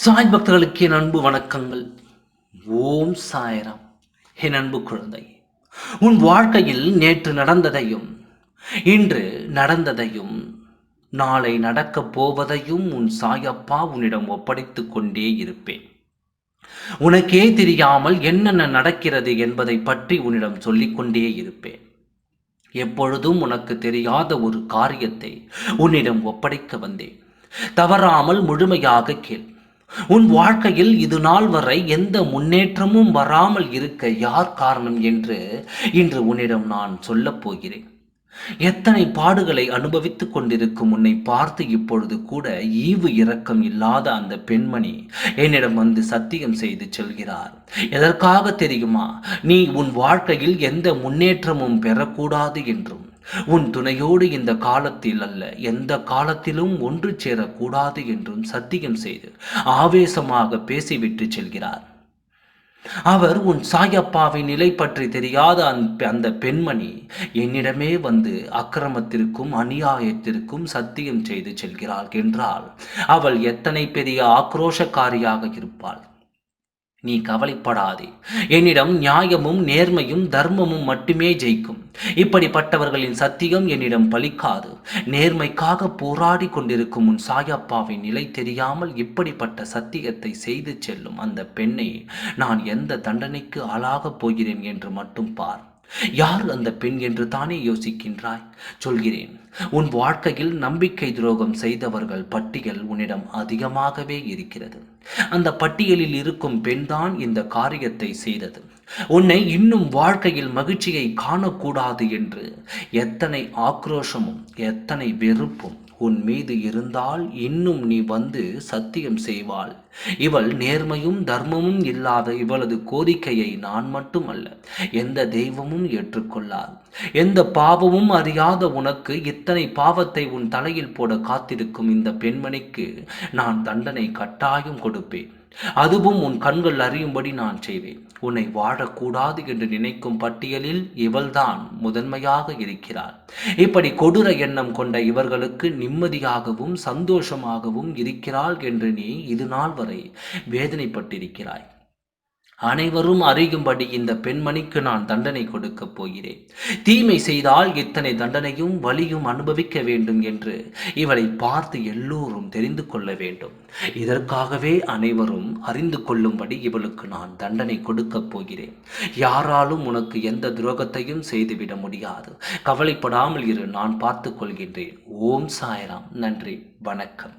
சாய் பக்தர்களுக்கு என் அன்பு வணக்கங்கள். ஓம் சாயராம். என் அன்பு குழந்தை உன் வாழ்க்கையில் நேற்று நடந்ததையும் இன்று நடந்ததையும் நாளை நடக்கப் போவதையும் உன் சாயப்பா உன்னிடம் ஒப்படைத்து கொண்டே இருப்பேன். உனக்கே தெரியாமல் என்னென்ன நடக்கிறது என்பதை பற்றி உன்னிடம் சொல்லிக்கொண்டே இருப்பேன். எப்பொழுதும் உனக்கு தெரியாத ஒரு காரியத்தை உன்னிடம் ஒப்படைக்க வந்தேன். தவறாமல் முழுமையாக கேள். உன் வாழ்க்கையில் இது நாள் வரை எந்த முன்னேற்றமும் வராமல் இருக்க யார் காரணம் என்று இன்று உன்னிடம் நான் சொல்லப் போகிறேன். எத்தனை பாடுகளை அனுபவித்துக் கொண்டிருக்கும் உன்னை பார்த்து இப்பொழுது கூட ஈவு இரக்கம் இல்லாத அந்த பெண்மணி என்னிடம் வந்து சத்தியம் செய்து செல்கிறார். எதற்காக தெரியுமா? நீ உன் வாழ்க்கையில் எந்த முன்னேற்றமும் பெறக்கூடாது என்றும். உன் துணையோடு இந்த காலத்தில் அல்ல எந்த காலத்திலும் ஒன்று சேரக்கூடாது என்றும் சத்தியம் செய்து ஆவேசமாக பேசிவிட்டு செல்கிறார். அவர் உன் சாயப்பாவின் நிலை பற்றி தெரியாத அந்த பெண்மணி என்னிடமே வந்து அக்கிரமத்திற்கும் அநியாயத்திற்கும் சத்தியம் செய்து செல்கிறாள் என்றால் அவள் எத்தனை பெரிய ஆக்ரோஷக்காரியாக இருப்பாள். நீ கவலைப்படாதே. என்னிடம் நியாயமும் நேர்மையும் தர்மமும் மட்டுமே ஜெயிக்கும். இப்படிப்பட்டவர்களின் சத்தியம் என்னிடம் பலிக்காது. நேர்மைக்காக போராடி கொண்டிருக்கும் உன் சாயப்பாவின் நிலை தெரியாமல் இப்படிப்பட்ட சத்தியத்தை செய்து செல்லும் அந்த பெண்ணை நான் எந்த தண்டனைக்கு ஆளாகப் போகிறேன் என்று மட்டும் பார். யார் அந்த பெண் என்று தானே யோசிக்கின்றாய்? சொல்கிறேன் உன் வாழ்க்கையில் நம்பிக்கை துரோகம் செய்தவர்கள் பட்டியல் உன்னிடம் அதிகமாகவே இருக்கிறது. அந்த பட்டியலில் இருக்கும் பெண்தான் இந்த காரியத்தை செய்தது. உன்னை இன்னும் வாழ்க்கையில் மகிழ்ச்சியை காணக்கூடாது என்று எத்தனை ஆக்ரோஷமும் எத்தனை வெறுப்பும் உன் மீது இருந்தால் இன்னும் நீ வந்து சத்தியம் செய்வாள். இவள் நேர்மையும் தர்மமும் இல்லாத இவளது கோரிக்கையை நான் மட்டுமல்ல எந்த தெய்வமும் ஏற்றுக்கொள்ளார் எந்த பாவமும் அறியாத உனக்கு இத்தனை பாவத்தை உன் தலையில் போட காத்திருக்கும் இந்த பெண்மணிக்கு நான் தண்டனை கட்டாயம் கொடுப்பேன். அதுவும் உன் கண்கள் அறியும்படி நான் செய்வேன். உன்னை வாழக்கூடாது என்று நினைக்கும் பட்டியலில் இவள்தான் முதன்மையாக இருக்கிறாள். இப்படி கொடூர எண்ணம் கொண்ட இவர்களுக்கு நிம்மதியாகவும் சந்தோஷமாகவும் இருக்கிறாள் என்று நீ இது நாள் வரை வேதனைப்பட்டிருக்கிறாய். அனைவரும் அறியும்படி இந்த பெண்மணிக்கு நான் தண்டனை கொடுக்கப் போகிறேன். தீமை செய்தால் இத்தனை தண்டனையும் வலியும் அனுபவிக்க வேண்டும் என்று இவளை பார்த்து எல்லோரும் தெரிந்து கொள்ள வேண்டும். இதற்காகவே அனைவரும் அறிந்து கொள்ளும்படி இவளுக்கு நான் தண்டனை கொடுக்கப் போகிறேன். யாராலும் உனக்கு எந்த துரோகத்தையும் செய்துவிட முடியாது. கவலைப்படாமல் இரு நான் பார்த்து கொள்கின்றேன். ஓம் சாய்ராம். நன்றி. வணக்கம்.